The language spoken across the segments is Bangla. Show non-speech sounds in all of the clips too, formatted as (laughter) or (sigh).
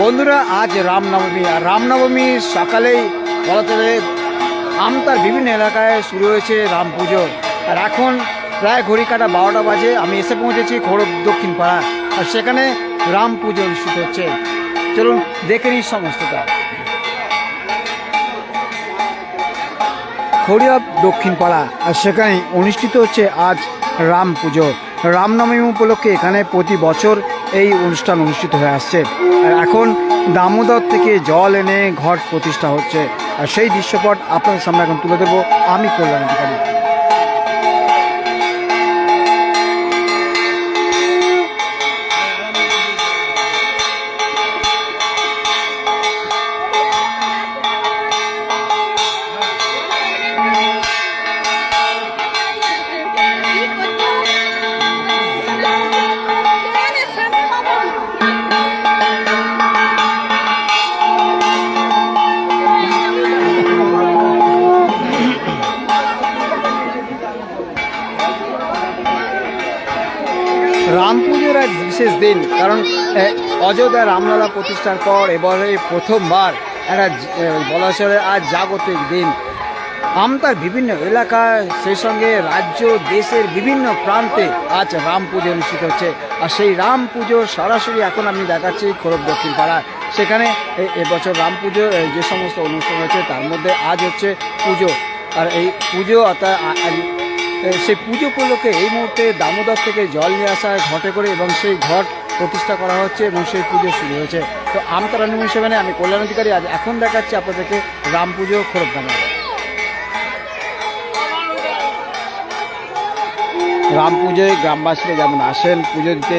বন্ধুরা, আজ রামনবমী, আর রামনবমী সকালেই বলা চলে আমতার বিভিন্ন এলাকায় শুরু হয়েছে রাম পুজো। আর এখন প্রায় ঘড়ি কাটা বারোটা বাজে, আমি এসে পৌঁছেছি খড়গ দক্ষিণ পাড়া আর সেখানে রাম পুজো অনুষ্ঠিত হচ্ছে। চলুন, দেখে নিই সমস্তটা। খড়িয়া দক্ষিণ পাড়া আর সেখানে অনুষ্ঠিত হচ্ছে আজ রাম পুজো। রামনবমী উপলক্ষে এখানে প্রতি বছর এই অনুষ্ঠান অনুষ্ঠিত হয়ে আসছে। আর এখন দামোদর থেকে জল এনে ঘট প্রতিষ্ঠা হচ্ছে। আর সেই দৃশ্যপট আপনাদের সামনে এখন তুলে দেবো আমি কল্যাণ অধিকারী। বিশেষ দিন কারণ অযোধ্যা রামলালা প্রতিষ্ঠার পর এবারে প্রথমবার একটা জ- এ, বলা চলে আজ জাগতিক দিন। আমতার বিভিন্ন এলাকায় সেই সঙ্গে রাজ্য দেশের বিভিন্ন প্রান্তে আজ রাম পুজো অনুষ্ঠিত হচ্ছে। আর সেই রাম পুজো সরাসরি এখন আমি দেখাচ্ছি খোরব দক্ষিণ পাড়ায়। সেখানে এবছর রাম পুজো যে সমস্ত অনুষ্ঠান হয়েছে তার মধ্যে আজ হচ্ছে পুজো। আর এই পুজো অর্থাৎ সেই পুজো উপলক্ষে এই মুহূর্তে দামোদর থেকে জল নিয়ে আসা ঘটে করে এবং সেই ঘট প্রতিষ্ঠা করা হচ্ছে এবং সেই পুজো শুরু হয়েছে। তো আমতারা সেভেনে আমি কল্যাণ অধিকারী আজ এখন দেখাচ্ছি আপনাদেরকে রাম পুজো খোরবদামা রাম পুজোয় গ্রামবাসীরা যেমন আসেন পুজো দিতে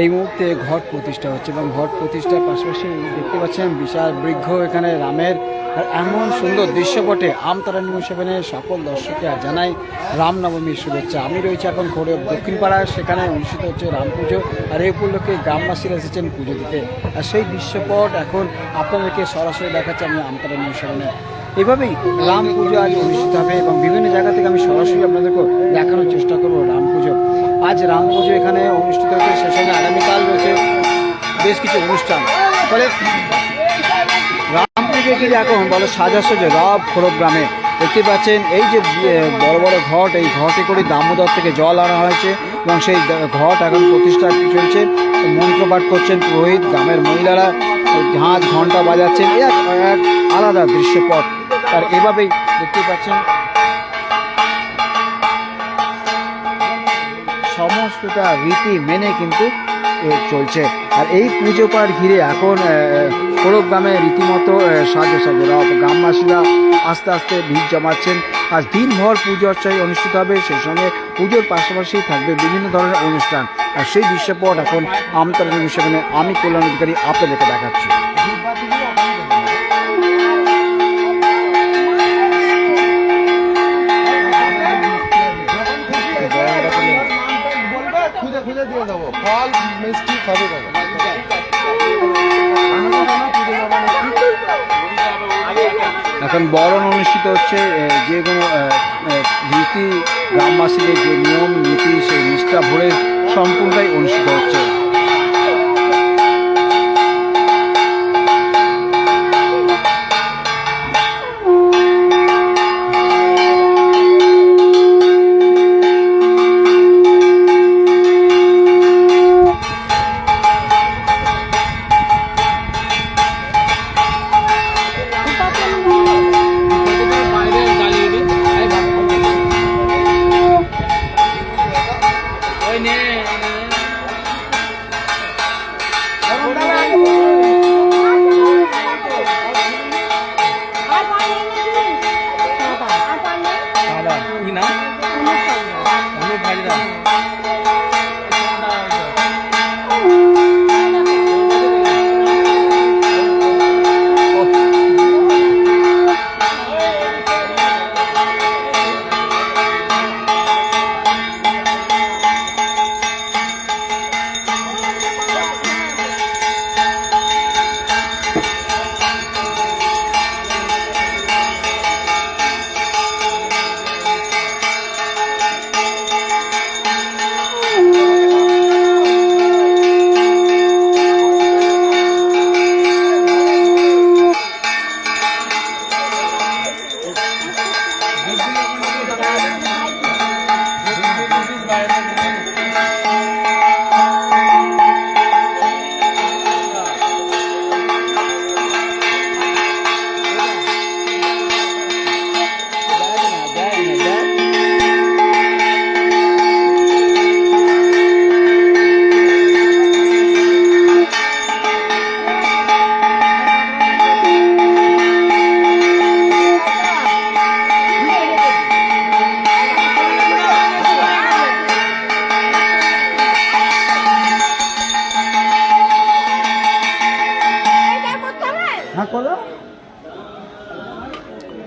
এই মুহূর্তে ঘট প্রতিষ্ঠা হচ্ছে এবং ঘট প্রতিষ্ঠার পাশাপাশি দেখতে পাচ্ছেন বিশাল বৃক্ষ এখানে রামের আর এমন সুন্দর দৃশ্যপটে আমতারা নিউজ সেভেনের সকল দর্শককে জানাই রামনবমীর শুভেচ্ছা। আমি রয়েছি এখন খড়ে দক্ষিণ পাড়ায় সেখানে অনুষ্ঠিত হচ্ছে রাম পুজো আর এই উপলক্ষে গ্রামবাসীরা এসেছেন পুজো দিতে। আর সেই দৃশ্যপট এখন আপনাদেরকে সরাসরি দেখাচ্ছে আমি আমতারা নিউজ সেভেনে এভাবেই রাম পুজো আজ অনুষ্ঠিত হবে এবং বিভিন্ন জায়গা থেকে আমি সরাসরি আপনাদেরকে দেখানোর চেষ্টা করব রাম পুজো। আজ রাম পুজো এখানে অনুষ্ঠিত হচ্ছে সে সঙ্গে আগামীকাল রয়েছে বেশ কিছু অনুষ্ঠান। ফলে রাম পুজো কিন্তু এখন বলে সাজাসজে রব খোরব গ্রামে দেখতে পাচ্ছেন, এই যে বড় বড় ঘট, এই ঘটে করে দামোদর থেকে জল আনা হয়েছে এবং সেই ঘট এখন প্রতিষ্ঠা চলছে। মন্ত্রপাঠ করছেন পুরোহিত, গ্রামের মহিলারা ঝাঁঝ ঘণ্টা বাজাচ্ছেন। এক আলাদা দৃশ্যপট। আর এভাবেই দেখতে পাচ্ছেন সমস্তটা রীতি মেনে কিন্তু চলছে। আর এই পুজো পাঠ ঘিরে এখন কোরব গ্রামে রীতিমতো সাজো সাজো রব গ্রামবাসীরা আস্তে আস্তে ভিড় জমাচ্ছেন। আজ দিনভর পুজো অর্চনায় অনুষ্ঠিত হবে, সেই সঙ্গে পুজোর পাশাপাশি থাকবে বিভিন্ন ধরনের অনুষ্ঠান। আর সেই দৃশ্যপট এখন আমতলা সেভেনে আমি কল্যাণ অধিকারী আপনাদেরকে দেখাচ্ছি। ফল মিষ্টি সবই বাবা। এখন বরণ অনুষ্ঠিত হচ্ছে যে কোনো রীতি গ্রামবাসীদের যে নিয়ম, নীতি, সেই নিষ্ঠা ভরে সম্পূর্ণটাই অনুষ্ঠিত হচ্ছে। হ্যাঁ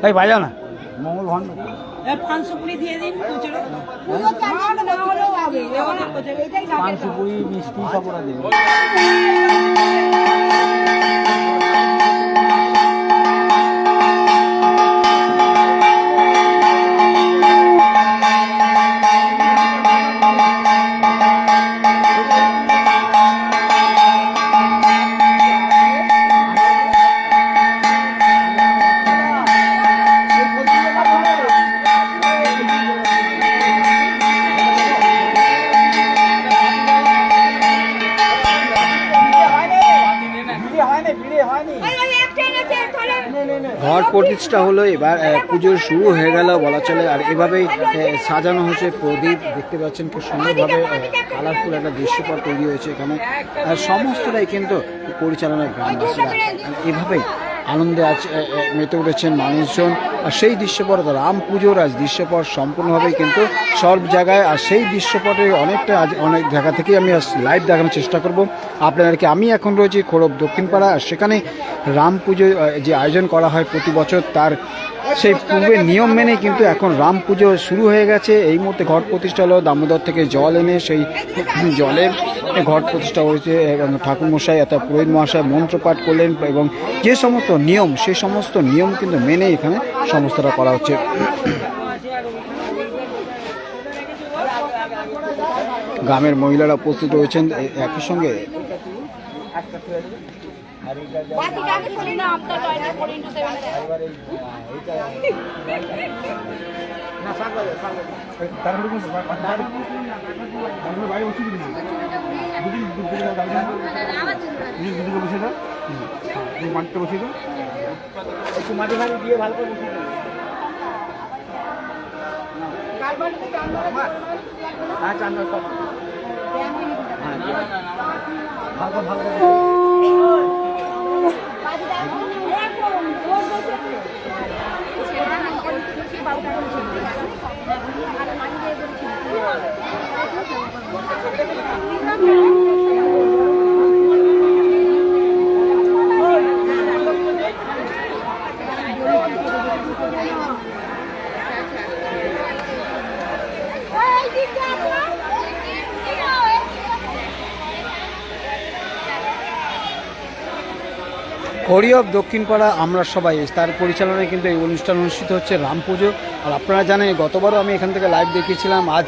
এই বাজাও না। মঙ্গল ভণ্ড পাঁচশো কুড়ি দিয়ে দিন পাঁচশো কুড়ি মিষ্টি সব ওরা দেবে। ঘট হলো এবার আহ, পুজো শুরু হয়ে গেল বলা চলে। আর এভাবেই সাজানো হয়েছে প্রদীপ। দেখতে পাচ্ছেন খুব সুন্দরভাবে কালারফুল একটা দৃশ্যপট তৈরি হয়েছে এখানে। আর সমস্তটাই কিন্তু পরিচালনার গ্রামবাসীরা। এভাবেই আনন্দে আহ, মেতে উঠেছেন মানুষজন। আর সেই দৃশ্যপট রাম পুজোর আজ দৃশ্যপট সম্পূর্ণভাবেই কিন্তু সব জায়গায়। আর সেই দৃশ্যপটে অনেকটা আজ অনেক জায়গা থেকেই আমি লাইভ দেখানোর চেষ্টা করব। আপনাদেরকে আমি এখন রয়েছি খোরব দক্ষিণপাড়া। আর সেখানে রাম পুজো যে আয়োজন করা হয় প্রতি বছর তার সেই পূর্বের নিয়ম মেনে কিন্তু এখন রাম পুজো শুরু হয়ে গেছে। এই মুহূর্তে ঘট প্রতিষ্ঠা হলো। দামোদর থেকে জল এনে সেই জলের ঘট প্রতিষ্ঠা হয়েছে এবং ঠাকুরমশাই অর্থাৎ পুরোহিত মহাশয় মন্ত্রপাঠ করলেন এবং যে সমস্ত নিয়ম, সেই সমস্ত নিয়ম কিন্তু মেনে এখানে সমস্তটা করা হচ্ছে। গ্রামের মহিলারা উপস্থিত রয়েছেন একই সঙ্গে। বাকিটাকে না আমটা টয়লেট করে ইন্টু দেবেন একটু মাটি ফাটি দিয়ে ভালো করে দিন। হ্যাঁ চান্দার সব হ্যাঁ হরিয়ব দক্ষিণপাড়া, আমরা সবাই তার পরিচালনায় কিন্তু এই অনুষ্ঠান অনুষ্ঠিত হচ্ছে রাম পুজো। আর আপনারা জানেন গতবারও আমি এখান থেকে লাইভ দেখিয়েছিলাম। আজ,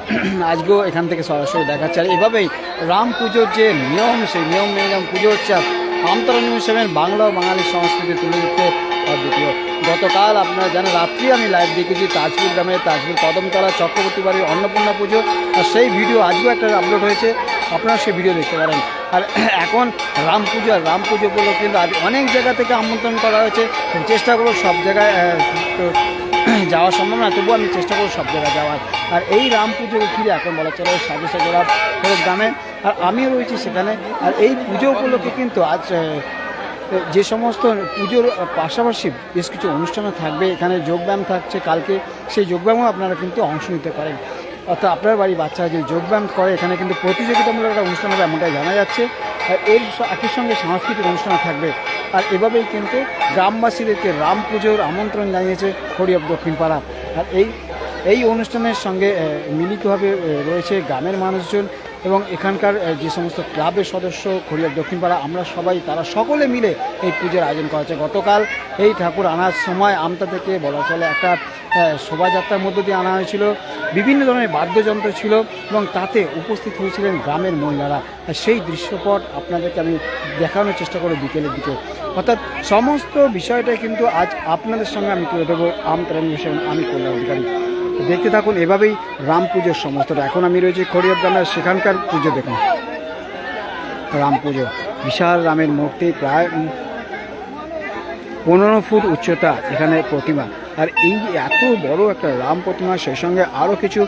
(clears throat) আজকেও এখান থেকে সরাসরি দেখাচ্ছে। আর এভাবেই রাম পুজোর যে নিয়ম, সেই নিয়ম মেনে যেমন পুজো হচ্ছে, আর আমতরণ হিসেবে বাংলা ও বাঙালির সংস্কৃতি তুলে দিতে অদ্বিতীয়। গতকাল আপনারা জানেন, রাত্রি আমি লাইভ দেখেছি তাজপুর গ্রামে তাজপুর কদমতলা চক্রবর্তী বাড়ির অন্নপূর্ণা পুজো। আর সেই ভিডিও আজও একটা আপলোড হয়েছে। আপনারা সেই ভিডিও দেখতে পারেন। আর এখন রাম পুজো রাম পুজো উপলক্ষে কিন্তু অনেক জায়গা থেকে আমন্ত্রণ করা হয়েছে। চেষ্টা করব সব জায়গায় যাওয়া সম্ভব না, তবুও আমি চেষ্টা করব সব জায়গায় যাওয়ার। আর এই রাম পুজোকে ঘিরে এখন বলা চলে সাজু সাজোরা গ্রামে, আর আমিও রয়েছি সেখানে। আর এই পুজো উপলক্ষে কিন্তু আজ যে সমস্ত পুজোর পাশাপাশি বেশ কিছু অনুষ্ঠানও থাকবে। এখানে যোগব্যায়াম থাকছে, কালকে সেই যোগব্যায়ামও আপনারা কিন্তু অংশ নিতে পারেন। অর্থাৎ আপনার বাড়ির বাচ্চারা যদি যোগব্যায়াম করে, এখানে কিন্তু প্রতিযোগিতামূলক একটা অনুষ্ঠান হবে এমনটাই জানা যাচ্ছে। আর এর একই সঙ্গে সাংস্কৃতিক অনুষ্ঠান থাকবে। আর এভাবেই কিন্তু গ্রামবাসীদেরকে রাম পুজোর আমন্ত্রণ জানিয়েছে হরিয়ব দক্ষিণপাড়া। আর এই এই অনুষ্ঠানের সঙ্গে মিলিতভাবে রয়েছে গ্রামের মানুষজন। এবং এখানকার যে সমস্ত ক্লাবের সদস্য খড়িয়ার দক্ষিণপাড়া, আমরা সবাই, তারা সকলে মিলে এই পুজোর আয়োজন করা হয়েছে গতকাল এই ঠাকুর আনার সময় আমতা থেকে বলা চলে একটা শোভাযাত্রার মধ্য দিয়ে আনা হয়েছিল। বিভিন্ন ধরনের বাদ্যযন্ত্র ছিল এবং তাতে উপস্থিত হয়েছিলেন গ্রামের মহিলারা। সেই দৃশ্যপট আপনাদেরকে আমি দেখানোর চেষ্টা করব বিকেলের দিকে। অর্থাৎ সমস্ত বিষয়টাই কিন্তু আজ আপনাদের সঙ্গে আমি তুলে দেবো আমি কল্যাণ অধিকারী। দেখতে থাকুন, এভাবেই রাম পুজোর সমস্তটা। এখন আমি রয়েছি খড়িয়া গ্রামের সেখানকার পুজো দেখুন। রাম পুজো, বিশাল রামের মূর্তি, প্রায় পনেরো ফুট উচ্চতা, এখানে প্রতিমা। আর এই এত বড় একটা রাম প্রতিমা সেই সঙ্গে আরও কিছু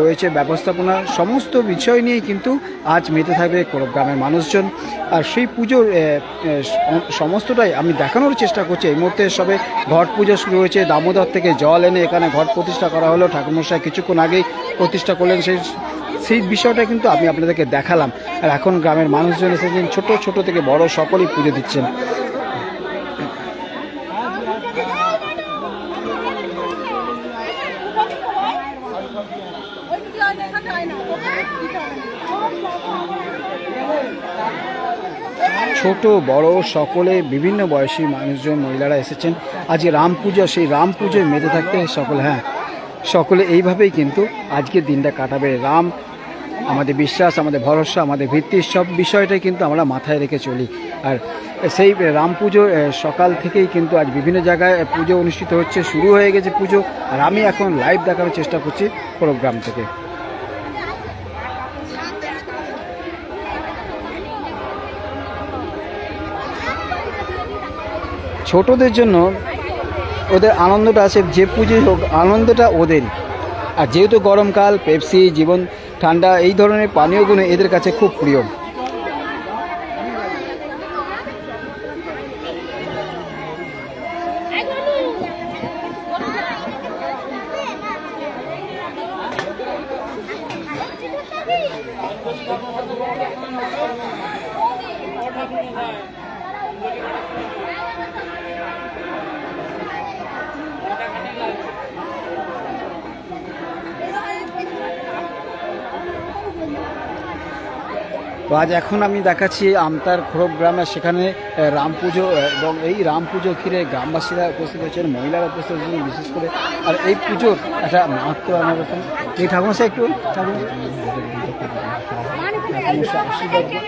রয়েছে ব্যবস্থাপনা, সমস্ত বিষয় নিয়েই কিন্তু আজ মেতে থাকবে গ্রামের মানুষজন। আর সেই পুজোর সমস্তটাই আমি দেখানোর চেষ্টা করছি। এই মুহূর্তে সবে ঘট পুজো শুরু হয়েছে। দামোদর থেকে জল এনে এখানে ঘট প্রতিষ্ঠা করা হলো। ঠাকুরমশাই কিছুক্ষণ আগেই প্রতিষ্ঠা করলেন। সেই সেই বিষয়টা কিন্তু আমি আপনাদেরকে দেখালাম। আর এখন গ্রামের মানুষজন এসেছেন, ছোট ছোট থেকে বড় সকলেই পুজো দিচ্ছেন। ছোট, বড়, সকলে, বিভিন্ন বয়সী মানুষজন, মহিলারা এসেছেন। আজকে রাম পুজো, সেই রাম পুজোয় মেতে থাকতে সকলে হ্যাঁ। সকলে এইভাবেই কিন্তু আজকের দিনটা কাটাবে। রাম, আমাদের বিশ্বাস, আমাদের ভরসা, আমাদের ভিত্তি, সব বিষয়টাই কিন্তু আমরা মাথায় রেখে চলি। আর সেই রাম পুজো সকাল থেকেই কিন্তু আজ বিভিন্ন জায়গায় পুজো অনুষ্ঠিত হচ্ছে, শুরু হয়ে গেছে পুজো। আর আমি এখন লাইভ দেখানোর চেষ্টা করছি প্রোগ্রাম থেকে। ছোটদের জন্য ওদের আনন্দটা আছে, যে পুজোই হোক, আনন্দটা ওদের আর যেহেতু গরমকাল, পেপসি, জীবন, ঠান্ডা, এই ধরনের পানীয়গুলো এদের কাছে খুব প্রিয়। আজ এখন আমি দেখাচ্ছি আমতার খোরব গ্রামে সেখানে রাম পুজো এবং এই রাম পুজো ঘিরে গ্রামবাসীরা উপস্থিত হয়েছেন মহিলারা উপস্থিত হয়েছেন বিশেষ করে আর এই পুজোর একটা মাহাত্ম অন্যরকম এই একটু ঠাকুর ঠাকুমশা আশীর্বাদ দিন।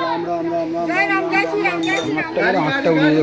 রাম রাম রাম রাম হাতটা করে হাতটা উড়িয়ে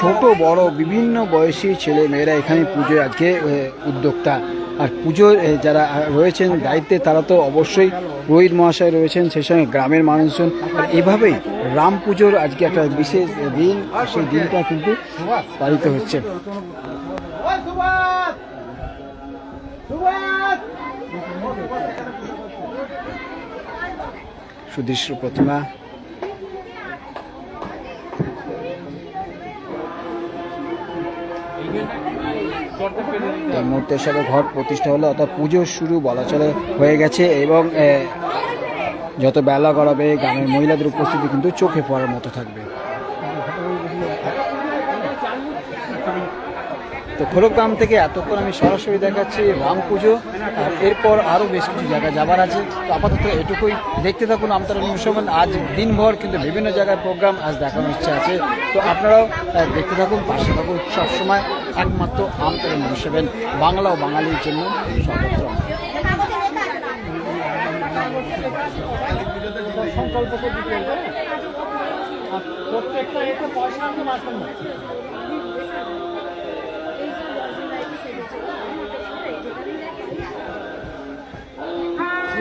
ছোট, বড়, বিভিন্ন বয়সী ছেলে মেয়েরা এখানে পুজোয় আজকে উদ্যোক্তা। আর পুজোর যারা রয়েছেন, দায়িত্বে তারা তো অবশ্যই রোহিত মহাশয় রয়েছেন, সেই সঙ্গে গ্রামের মানুষজন। আর এভাবেই রাম পুজোর আজকে একটা বিশেষ দিন, সেই দিনটা কিন্তু পালিত হচ্ছে। সুদৃশ্য প্রতিমা এই মুহূর্তে ঘট প্রতিষ্ঠা হলো, অর্থাৎ পুজো শুরু বলা চলে হয়ে গেছে এবং যত বেলা গড়াবে, গ্রামের মহিলাদের উপস্থিতি কিন্তু চোখে পড়ার মতো থাকবে। তো খোরগ্রাম থেকে এতক্ষণ আমি সরাসরি দেখাচ্ছি রাম পুজো, আর এরপর আরও বেশ কিছু জায়গা যাবার আছে। তো আপাতত এটুকুই। দেখতে থাকুন আমতারা নিউজমান আজ দিনভর কিন্তু বিভিন্ন জায়গায় প্রোগ্রাম, আজ দেখানোর ইচ্ছা আছে। তো আপনারাও দেখতে থাকুন, পাশে থাকুন সবসময়। একমাত্র আমতারা সেভেন, বাংলা ও বাঙালির জন্য সর্বত্র। পয়সা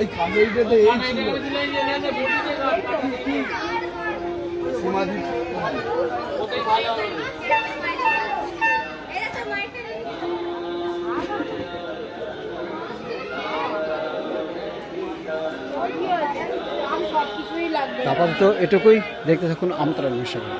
এই খাবারটাতে এই ছিল। আপাতত এটুকুই। দেখতে থাকুন আমতারা সেভেন